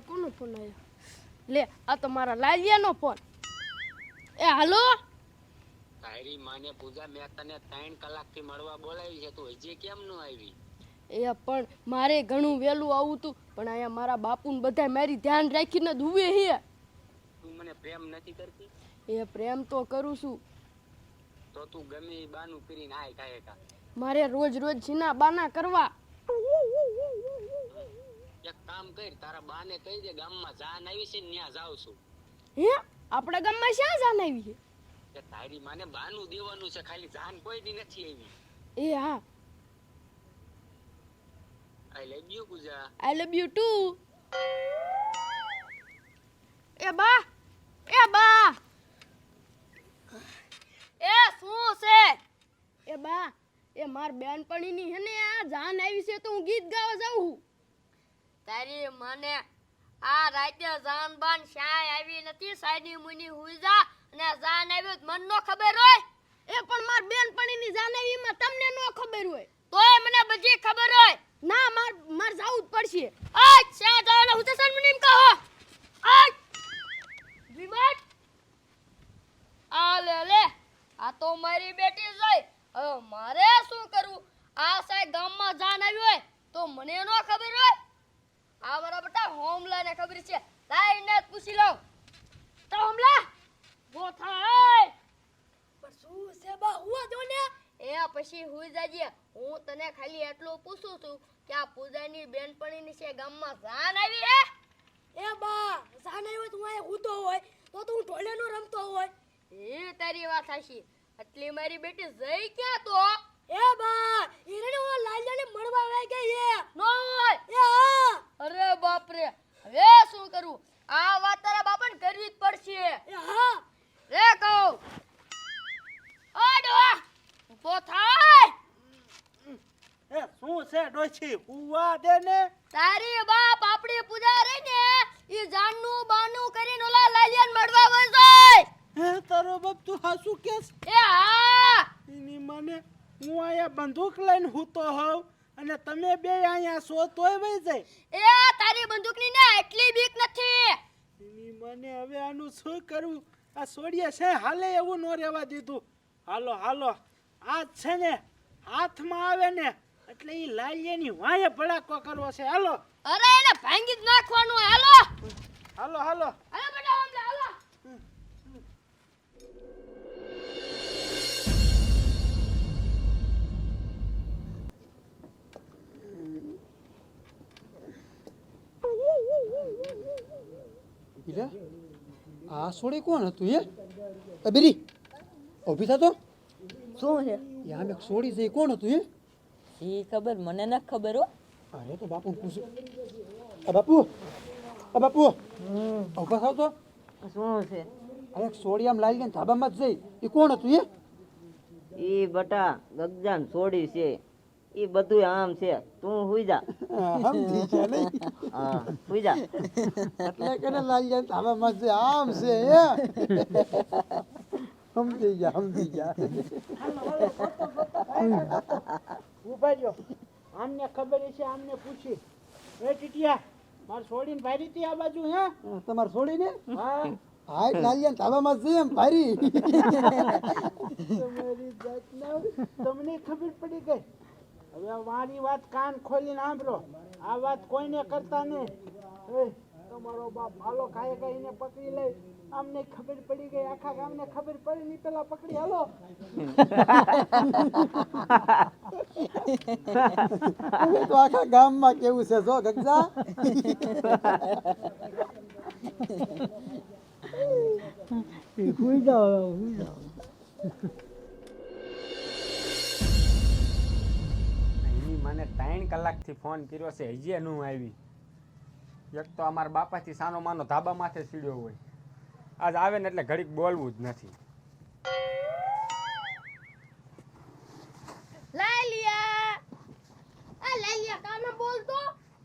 આ કોનો ફોન આવ્યો લે આ તો મારા લાલિયાનો ફોન એ હાલો? તારી માને પૂજા મેં તને ત્રણ કલાકથી મળવા બોલાવી છે તું હજી કેમ ન આવી? એ પણ મારે ઘણું વહેલું આવું તું પણ અહીંયા મારા બાપુને બધા મારી ધ્યાન રાખીને ધુવે હે. તું મને પ્રેમ નથી કરતી? એ પ્રેમ તો કરું છું. તો તું ગમે બાનું કરીને આય કાય કા મારે રોજ રોજ છીના બાના કરવા. કામ કર તારા બાને કહી દે ગામમાં જાન આવી છે ને ત્યાં છું. હે? આપણા ગામમાં શા જાન આવી છે? કે તારી માને બાનું દેવાનું છે ખાલી જાન કોઈ દી નથી આવી. એ હા. I love you Pooja. I love you too એ બા એ બા. એ શું છે? એ બા એ માર બેનપણીની હે ને આ જાન આવી છે તો હું ગીત ગાવા તારી મને આ રાતે જાન બાન શાય આવી નથી સાઈની મુની હુઈ જા અને જાન આવ્યો મન નો ખબર હોય. એ પણ માર બેનપણીની જાન આવી માં તમને નો ખબર હોય. તોય મને બધી ખબર હોય. ના માર માર જાવું જ પડશે. અચ્છા જવાનું હું તો મુનિમ કહો. આ વિમાન. આ લે લે આ તો મારી બેટી જોઈ હવે મારે શું કરવું? આ સાહેબ ગામમાં જાન આવી હોય તો મને નો ખબર હોય. આ મારા બેટા હોમલા ને ખબર છે. લાઈને પૂછી લઉં. તો હોમલા બો થાય. પણ શું છે બા હુવા જો ને. એ પછી હુઈ જાજે. હું તને ખાલી એટલું પૂછું છું કે આ પૂજાની બેનપણીની છે ગામમાં જાન આવી હે? એ બા જાન આવ્યો તું અહીંયા હુતો હોય તો તું ઢોલેનો રમતો હોય. એ તારી વાત હાશી એટલી મારી બેટી જઈ ક્યાં તો? એ બા ઈરણે હું લાલ્યાને મળવા આવી ગઈ હોય બાપ રે હવે શું કરું? આ વાત તારા બાપાને કરવી જ પડશે. હા. રે કહું. ઓડો ઊભો થાય. એ શું છે ડોશી? હુવા દે ને. તારી બાપ આપણી પૂજા રહી ને ઈ જાનનું બાનું કરીને ઓલા લાલિયાન મળવા વઈ હે તારો બાપ તું હાસુ કેસ? એ હા. એની મને હું આયા બંદૂક લઈને હૂતો હોઉં. અને તમે બે અહીંયા છો તોય વઈ જાય. એ તારી બંદૂકની ને એટલી બીક નથી. મને હવે આનું શું કરવું? આ સોડિયા છે હાલે એવું ન રહેવા દીધું. હાલો હાલો. આ છે ને હાથમાં આવે ને એટલે એ લાલિયાની વાંહે ભડાકો કરવો છે. હાલો. અરે એને ભાંગી જ નાખવાનું આ સોડી કોણ હતું હે? એ બેરી ઊભી થતો શું છે? યા મેં એક સોડી છે કોણ હતું એ એ ખબર મને ન ખબર હો. અરે તો બાપુ પૂછું. આ બાપુ આ બાપુ ઊભા થાવ તો. શું છે? આ એક સોડી આમ લાગી ગઈ ધાબામાં જ જઈ. એ કોણ હતું એ ઈ બટા ગગજાન સોડી છે. ઈ બધું આમ છે. તું હુઈ જા. હા, સમજી છે નહીં? હા હુઈ જા. એટલે કે લાગી જાય ધાબામાં જ આમ છે એ સમજી ગયા સમજી ગયા. ઊભા રહ્યો. આમને ખબર છે આમને પૂછી. એ ટીટિયા મારે છોડીને ભારી હતી આ બાજુ હે? તમારે છોડીને હા. ભાઈ લાલિયા જ જઈ એમ ભારી. તમારી જાતના તમને ખબર પડી ગઈ. હવે મારી વાત કાન ખોલીને સાંભળો. આ વાત કોઈને કરતા નહીં. એ, તમારો બાપ હાલો ખાય ખાઈને પકડી લઈ આમને ખબર પડી ગઈ આખા ગામને ખબર પડી ની પેલા પકડી હાલો. હવે તો આખા ગામમાં કેવું છે જો ગગજા? એની મને ત્રણ કલાકથી ફોન કર્યો છે હજી નું આવી. એક તો અમારા બાપાથી સાનો માનો ધાબા માથે સીડ્યો હોય. આજ આવે ને એટલે ઘડીક બોલવું જ નથી.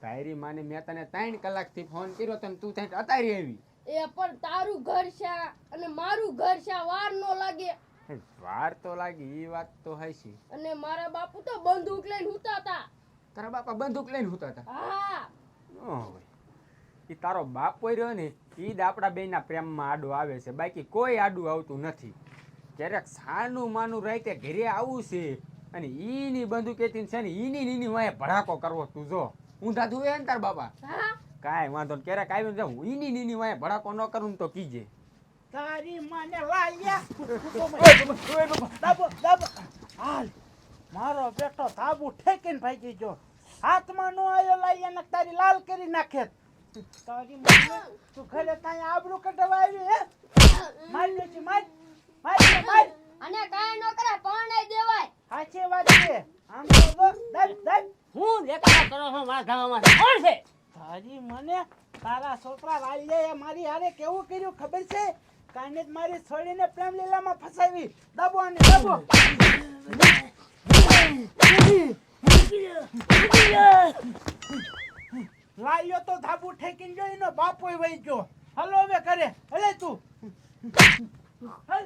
તારી માને મેં તને ત્રણ કલાકથી ફોન કર્યો તને તું ત્યાં અતારી આવી. એ પણ તારું ઘર છે અને મારું ઘર છે વાર નો લાગે. વાર તો લાગી એ વાત તો હાચી અને મારા બાપુ તો બંદૂક લઈને હુતા હતા તારા બાપા બંદૂક લઈને હુતા હતા હા. એ તારો બાપ હોય રહ્યો ને એ જ આપણા બેના પ્રેમમાં આડું આવે છે. બાકી કોઈ આડું આવતું નથી. ક્યારેક સાનું માનું રાતે ઘરે આવું છે અને ઈની બંદૂકેથી છે ને ઈની નીની વાંહે ભડાકો કરવો તું જો. ઊંધા ધુએ ને તાર બાપા? કાંઈ વાંધો ને ક્યારેક આવ્યું ને હું ઈની નીની વાંહે ભડાકો ન કરું ને તો કીજે. તારી માને લાલ્યા દાબો દાબો. હાલ. મારો બેટો તાબુ ઠેકીને ભાગી ગયો. હાથમાં નો આવ્યો લાલ્યા ને તારી લાલ કરી નાખે. તારી માને તું ઘરે ત્યાં આબરૂ કઢવા આવી હે? માર લેજી માર. માર મારી. અને કાંઈ ન કરે પરણાઈ દેવાય. સાચી વાત છે. આમ તો દલ દબ હું દેખાડા કરો છો મારા ધાબામાં કોણ છે? તારી મને તારા છોકરા લાલ્યાએ મારી હારે કેવું કર્યું ખબર છે? કાને જ મારી છોડીને પ્રેમ લીલામાં ફસાવી. દબો અને દબો. લાયો તો ધાબુ ઠેકીને જોઈ નો બાપોય વહી ગયો. હલો હવે કરે હલે તું. હલ.